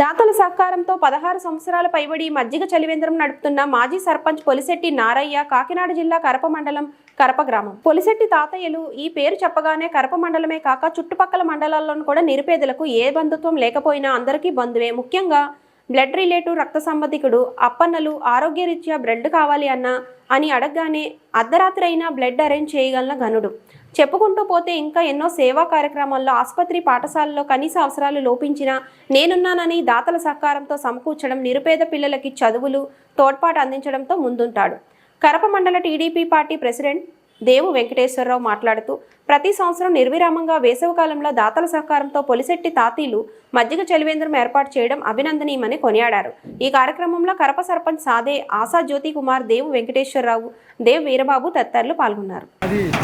దాతల సహకారంతో పదహారు సంవత్సరాల పైబడి మజ్జిగ చలివేంద్రం నడుపుతున్న మాజీ సర్పంచ్ పొలిశెట్టి నారయ్య కాకినాడ జిల్లా కరప మండలం కరప గ్రామం. పొలిశెట్టి తాతయ్యలు ఈ పేరు చెప్పగానే కరప మండలమే కాక చుట్టుపక్కల మండలాల్లోనూ కూడా నిరుపేదలకు ఏ బంధుత్వం లేకపోయినా అందరికీ బంధువే. ముఖ్యంగా బ్లడ్ రిలేటివ్ రక్త సంబంధికుడు అప్పన్నలు ఆరోగ్యరీత్యా బ్లడ్ కావాలి అన్నా అని అడగగానే అర్ధరాత్రి అయినా బ్లడ్ అరేంజ్ చేయగలన ఘనుడు. చెప్పుకుంటూ పోతే ఇంకా ఎన్నో సేవా కార్యక్రమాల్లో ఆసుపత్రి పాఠశాలలో కనీస అవసరాలు లోపించినా నేనున్నానని దాతల సహకారంతో సమకూర్చడం నిరుపేద పిల్లలకి చదువులు తోడ్పాటు అందించడంతో ముందుంటాడు. కరప మండల టీడీపీ పార్టీ ప్రెసిడెంట్ దేవు వెంకటేశ్వరరావు మాట్లాడుతూ ప్రతి సంవత్సరం నిర్విరామంగా వేసవికాలంలో దాతల సహకారంతో పొలిశెట్టి తాతీలు మజ్జిగ చలివేంద్రం ఏర్పాటు చేయడం అభినందనీయమని కొనియాడారు. ఈ కార్యక్రమంలో కరప సర్పంచ్ సాదే ఆశా జ్యోతి కుమార్ దేవు వెంకటేశ్వరరావు దేవ్ వీరబాబు తదితరులు పాల్గొన్నారు.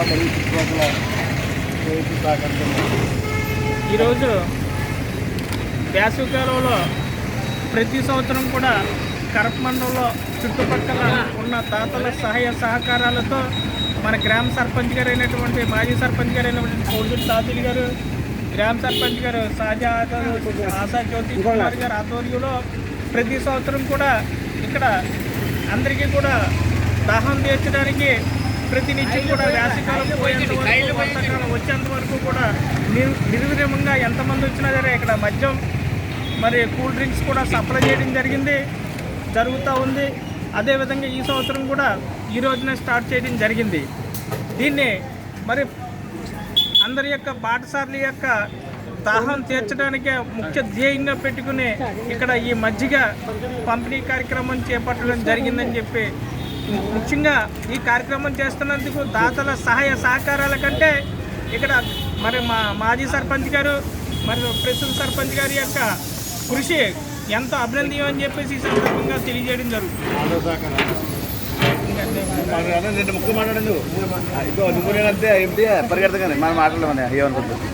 ఈరోజు రారా బాబా ఈరోజు వేసవికాలంలో ప్రతి సంవత్సరం కూడా కరప మండలంలో చుట్టుపక్కల ఉన్న తాతల సహాయ సహకారాలతో మన గ్రామ సర్పంచ్ గారు అయినటువంటి మాజీ సర్పంచ్ గారు అయినటువంటి కోడిగుడి తాతయ్య గారు గ్రామ సర్పంచ్ గారు సాజా ఆశా జ్యోతి కుమార్ గారు ఆధ్వర్యంలో ప్రతి సంవత్సరం కూడా ఇక్కడ అందరికీ కూడా దాహం తీర్చడానికి ప్రతి నిత్యం కూడా వేసవికాలం పోయేంత వరకు వర్షాకాలం వచ్చేంత వరకు కూడా నిర్ నిర్విరామంగా ఎంతమంది వచ్చినా సరే ఇక్కడ మద్యం మరి కూల్ డ్రింక్స్ కూడా సప్లై చేయడం జరిగింది జరుగుతూ ఉంది. అదేవిధంగా ఈ సంవత్సరం కూడా ఈ రోజున స్టార్ట్ చేయడం జరిగింది. దీన్ని మరి అందరి యొక్క పాఠశాలల యొక్క దాహం తీర్చడానికే ముఖ్య ధ్యేయంగా పెట్టుకుని ఇక్కడ ఈ మజ్జిగ పంపిణీ కార్యక్రమం చేపట్టడం జరిగిందని చెప్పి ముఖ్యంగా ఈ కార్యక్రమం చేస్తున్నందుకు దాతల సహాయ సహకారాల కంటే ఇక్కడ మరి మా మాజీ సర్పంచ్ గారు మరి ప్రస్తుత సర్పంచ్ గారి యొక్క కృషి ఎంతో అభినందనీయం అని చెప్పేసి ఈ సందర్భంగా తెలియజేయడం జరుగుతుంది. రెండు మాట్లాడండి. ఇగో నువ్వు నేనంతే ఏంటి పరిగెడతా కానీ మనం మాట్లాడమని ఏమనుకుంటుంది